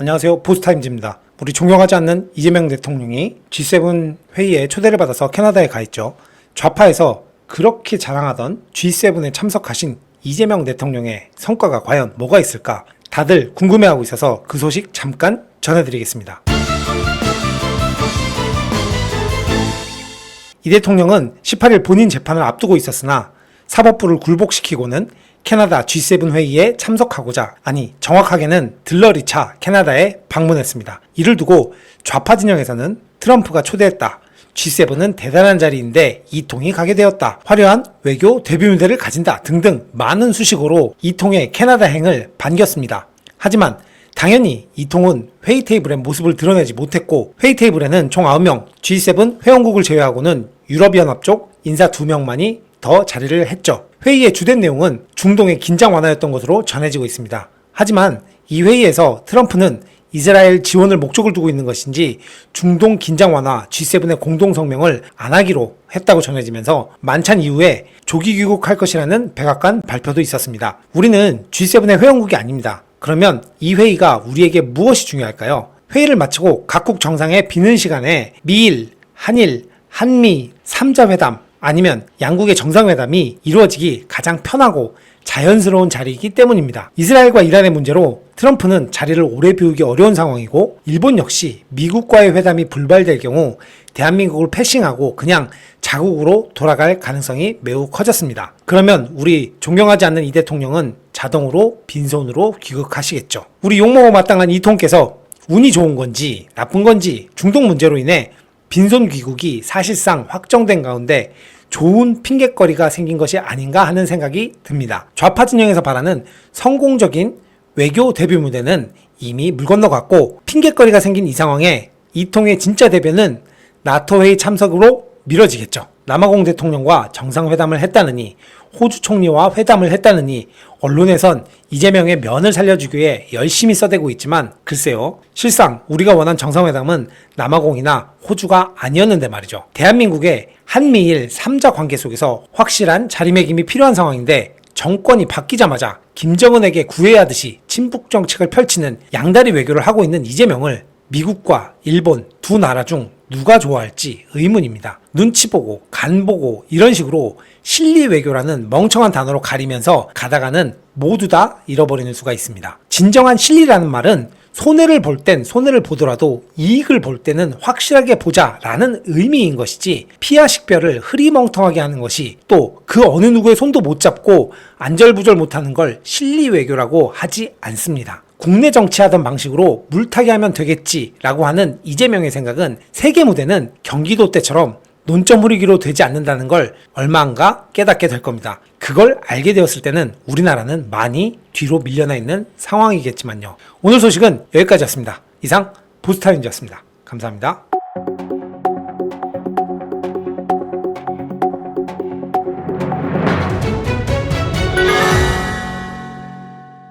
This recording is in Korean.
안녕하세요. 보스타임즈입니다. 우리 존경하지 않는 이재명 대통령이 G7 회의에 초대를 받아서 캐나다에 가 있죠. 좌파에서 그렇게 자랑하던 G7에 참석하신 이재명 대통령의 성과가 과연 뭐가 있을까? 다들 궁금해하고 있어서 그 소식 잠깐 전해드리겠습니다. 이 대통령은 18일 본인 재판을 앞두고 있었으나 사법부를 굴복시키고는 캐나다 G7 회의에 참석하고자 아니 정확하게는 들러리차 캐나다에 방문했습니다. 이를 두고 좌파 진영에서는 트럼프가 초대했다. G7은 대단한 자리인데 이 통이 가게 되었다. 화려한 외교 데뷔 무대를 가진다. 등등 많은 수식어로 이 통의 캐나다 행을 반겼습니다. 하지만 당연히 이 통은 회의 테이블의 모습을 드러내지 못했고 회의 테이블에는 총 9명, G7 회원국을 제외하고는 유럽연합 쪽 인사 2명만이 더 자리를 했죠. 회의의 주된 내용은 중동의 긴장 완화였던 것으로 전해지고 있습니다. 하지만 이 회의에서 트럼프는 이스라엘 지원을 목적을 두고 있는 것인지 중동 긴장 완화 G7의 공동 성명을 안 하기로 했다고 전해지면서 만찬 이후에 조기 귀국할 것이라는 백악관 발표도 있었습니다. 우리는 G7의 회원국이 아닙니다. 그러면 이 회의가 우리에게 무엇이 중요할까요? 회의를 마치고 각국 정상의 비는 시간에 미일, 한일, 한미, 삼자회담 아니면 양국의 정상회담이 이루어지기 가장 편하고 자연스러운 자리이기 때문입니다. 이스라엘과 이란의 문제로 트럼프는 자리를 오래 비우기 어려운 상황이고 일본 역시 미국과의 회담이 불발될 경우 대한민국을 패싱하고 그냥 자국으로 돌아갈 가능성이 매우 커졌습니다. 그러면 우리 존경하지 않는 이 대통령은 자동으로 빈손으로 귀국하시겠죠. 우리 욕먹어 마땅한 이 통께서 운이 좋은 건지 나쁜 건지 중동 문제로 인해 빈손 귀국이 사실상 확정된 가운데 좋은 핑계거리가 생긴 것이 아닌가 하는 생각이 듭니다. 좌파 진영에서 바라는 성공적인 외교 데뷔 무대는 이미 물 건너갔고 핑계거리가 생긴 이 상황에 이통의 진짜 대변은 나토 회의 참석으로 미뤄지겠죠. 남아공 대통령과 정상회담을 했다느니 호주 총리와 회담을 했다느니 언론에선 이재명의 면을 살려주기 위해 열심히 써대고 있지만 글쎄요 실상 우리가 원한 정상회담은 남아공이나 호주가 아니었는데 말이죠. 대한민국의 한미일 3자 관계 속에서 확실한 자리매김이 필요한 상황인데 정권이 바뀌자마자 김정은에게 구애하듯이 친북 정책을 펼치는 양다리 외교를 하고 있는 이재명을 미국과 일본 두 나라 중 누가 좋아할지 의문입니다. 눈치 보고 간 보고 이런 식으로 실리 외교라는 멍청한 단어로 가리면서 가다가는 모두 다 잃어버리는 수가 있습니다. 진정한 실리라는 말은 손해를 볼 땐 손해를 보더라도 이익을 볼 때는 확실하게 보자라는 의미인 것이지 피하 식별을 흐리멍텅하게 하는 것이 또 그 어느 누구의 손도 못 잡고 안절부절 못하는 걸 실리 외교라고 하지 않습니다. 국내 정치하던 방식으로 물타기 하면 되겠지라고 하는 이재명의 생각은 세계 무대는 경기도 때처럼 논점 흐리기로 되지 않는다는 걸 얼마 안가 깨닫게 될 겁니다. 그걸 알게 되었을 때는 우리나라는 많이 뒤로 밀려나 있는 상황이겠지만요. 오늘 소식은 여기까지였습니다. 이상 보스타인이었습니다. 감사합니다.